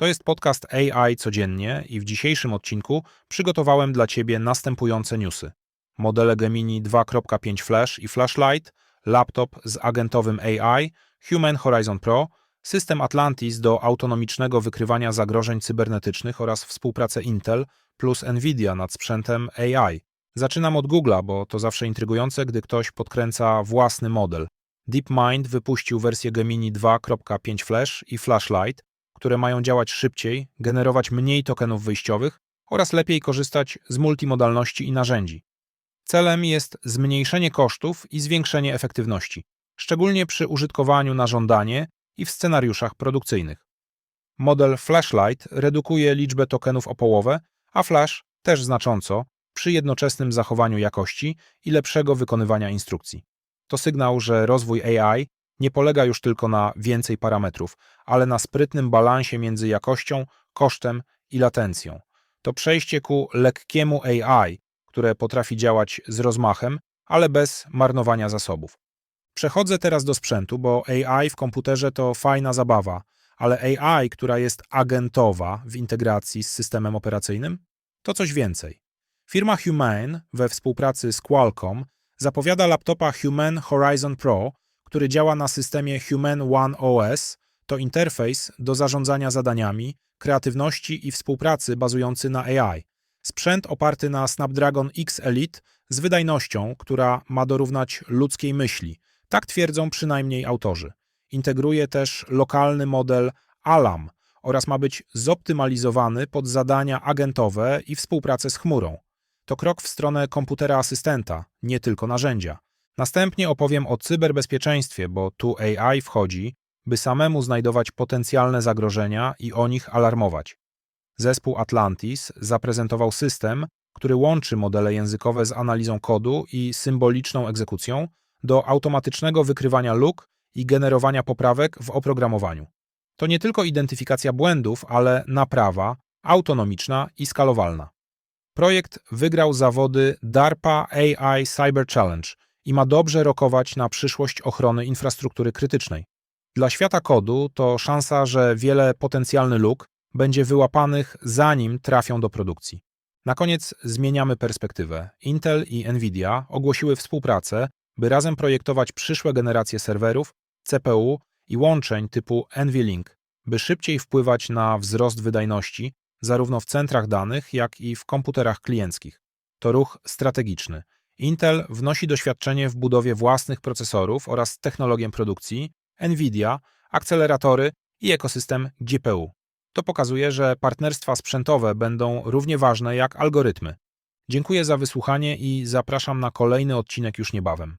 To jest podcast AI codziennie i w dzisiejszym odcinku przygotowałem dla Ciebie następujące newsy. Modele Gemini 2.5 Flash i Flashlight, laptop z agentowym AI, Human Horizon Pro, system Atlantis do autonomicznego wykrywania zagrożeń cybernetycznych oraz współpracę Intel plus Nvidia nad sprzętem AI. Zaczynam od Google'a, bo to zawsze intrygujące, gdy ktoś podkręca własny model. DeepMind wypuścił wersję Gemini 2.5 Flash i Flashlight, które mają działać szybciej, generować mniej tokenów wyjściowych oraz lepiej korzystać z multimodalności i narzędzi. Celem jest zmniejszenie kosztów i zwiększenie efektywności, szczególnie przy użytkowaniu na żądanie i w scenariuszach produkcyjnych. Model Flashlight redukuje liczbę tokenów o połowę, a Flash też znacząco, przy jednoczesnym zachowaniu jakości i lepszego wykonywania instrukcji. To sygnał, że rozwój AI nie polega już tylko na więcej parametrów, ale na sprytnym balansie między jakością, kosztem i latencją. To przejście ku lekkiemu AI, które potrafi działać z rozmachem, ale bez marnowania zasobów. Przechodzę teraz do sprzętu, bo AI w komputerze to fajna zabawa, ale AI, która jest agentowa w integracji z systemem operacyjnym, to coś więcej. Firma Humane we współpracy z Qualcomm zapowiada laptopa Humane Horizon Pro, który działa na systemie Human One OS. To interfejs do zarządzania zadaniami, kreatywności i współpracy bazujący na AI. Sprzęt oparty na Snapdragon X Elite z wydajnością, która ma dorównać ludzkiej myśli. Tak twierdzą przynajmniej autorzy. Integruje też lokalny model ALAM oraz ma być zoptymalizowany pod zadania agentowe i współpracę z chmurą. To krok w stronę komputera asystenta, nie tylko narzędzia. Następnie opowiem o cyberbezpieczeństwie, bo tu AI wchodzi, by samemu znajdować potencjalne zagrożenia i o nich alarmować. Zespół Atlantis zaprezentował system, który łączy modele językowe z analizą kodu i symboliczną egzekucją do automatycznego wykrywania luk i generowania poprawek w oprogramowaniu. To nie tylko identyfikacja błędów, ale naprawa, autonomiczna i skalowalna. Projekt wygrał zawody DARPA AI Cyber Challenge i ma dobrze rokować na przyszłość ochrony infrastruktury krytycznej. Dla świata kodu to szansa, że wiele potencjalnych luk będzie wyłapanych zanim trafią do produkcji. Na koniec zmieniamy perspektywę. Intel i Nvidia ogłosiły współpracę, by razem projektować przyszłe generacje serwerów, CPU i łączeń typu NVLink, by szybciej wpływać na wzrost wydajności zarówno w centrach danych, jak i w komputerach klienckich. To ruch strategiczny. Intel wnosi doświadczenie w budowie własnych procesorów oraz technologię produkcji, Nvidia, akceleratory i ekosystem GPU. To pokazuje, że partnerstwa sprzętowe będą równie ważne jak algorytmy. Dziękuję za wysłuchanie i zapraszam na kolejny odcinek już niebawem.